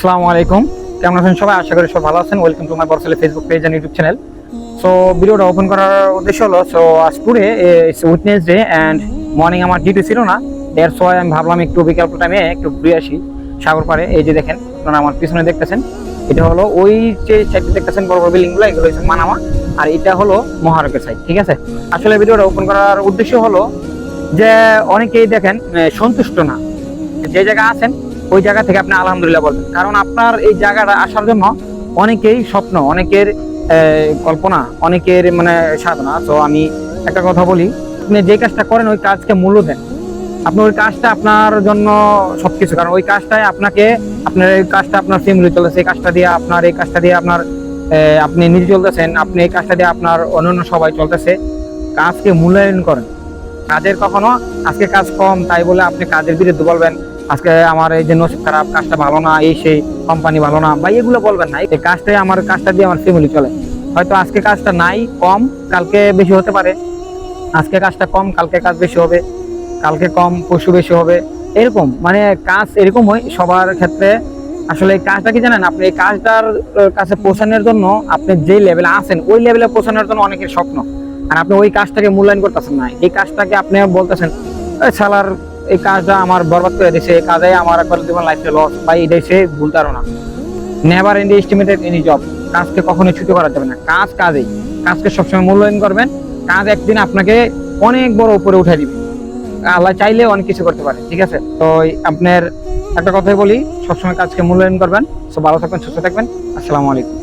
আসসালামু আলাইকুম। কেমন আছেন সবাই? আশা করি সব ভালো আছেন। Welcome to my personal Facebook page and YouTube channel so ভিডিওটা ওপেন করার উদ্দেশ্য হলো সো আজ today it's witness day and morning আমার ডিউটি ছিল না। দেড় সময় আমি ভাবলাম একটু বিকাল টাইমে একটু ঘুরে আসি সাগর পাড়ে। এই যে দেখেন, আপনারা আমার পিছনে দেখতেছেন। এটা হলো ওই যে সাইডে দেখতেছেন, বড় বড় বিল্ডিংগুলো এগুলো হচ্ছে মানামা। আর এটা হলো মহারকের সাইড ঠিক আছে? আসলে ভিডিওটা ওপেন করার উদ্দেশ্য হলো যে, অনেকেই দেখেন সন্তুষ্ট না। যে জায়গা আছেন ওই জায়গা থেকে আপনি আলহামদুলিল্লাহ বলবেন। কারণ আপনার এই জায়গাটা আসার জন্য অনেকেই স্বপ্ন, অনেকের কল্পনা, অনেকের মানে সাধনা। তো আমি একটা কথা বলি, আপনি যে কাজটা করেন, ওই কাজকে মূল্য দেন। আপনি ওই কাজটা আপনার জন্য সবকিছু, কারণ ওই কাজটাই আপনাকে, আপনার এই কাজটা আপনার ফ্যামিলি চলতেছে, এই কাজটা দিয়ে আপনার, এই কাজটা দিয়ে আপনার আপনি নিজে চলতেছেন, আপনি এই কাজটা দিয়ে আপনার অন্যান্য সবাই চলতেছে। কাজকে মূল্যায়ন করেন। কাজের কখনো আজকে কাজ কম, তাই বলে আপনি কাজের বিরুদ্ধে বলবেন আজকে আমার এই যে নসিব খারাপ, কাজটা ভালো না, এই সেই কোম্পানি ভালো না বা এগুলো বলবেন না। এই কাজটাই আমার, কাজটা দিয়ে আমার ফ্যামিলি চলে। হয়তো আজকে কাজটা নাই, কম, কালকে বেশি হতে পারে। আজকে কাজটা কম, কালকে কাজ বেশি হবে। কালকে কম পশু বেশি হবে। এরকম মানে কাজ এরকম হয় সবার ক্ষেত্রে। আসলে এই কাজটা কি জানেন, আপনি এই কাজটার কাছে পৌঁছানোর জন্য আপনি যে লেভেলে আছেন, ওই লেভেলে পৌঁছানোর জন্য অনেকের স্বপ্ন। আর আপনি ওই কাজটাকে মূল্যায়ন করতেছেন না। এই কাজটাকে আপনি বলতেছেন, "এই শালার এই কাজটা আমার বরবাদ করে দিছে, এই কাজে আমার একবার জীবন লাইফে লস বা এটাই সে ভুল ধারণা। Never underestimated any job কাজকে কখনোই ছুটি করা যাবে না। কাজ কাজেই। কাজকে সবসময় মূল্যায়ন করবেন। কাজ একদিন আপনাকে অনেক বড় উপরে উঠে দিবে। আল্লাহ চাইলে অনেক কিছু করতে পারে, ঠিক আছে? তো আপনার একটা কথাই বলি, সবসময় কাজকে মূল্যায়ন করবেন। সব ভালো থাকবেন, সুস্থ থাকবেন। আসসালামু আলাইকুম।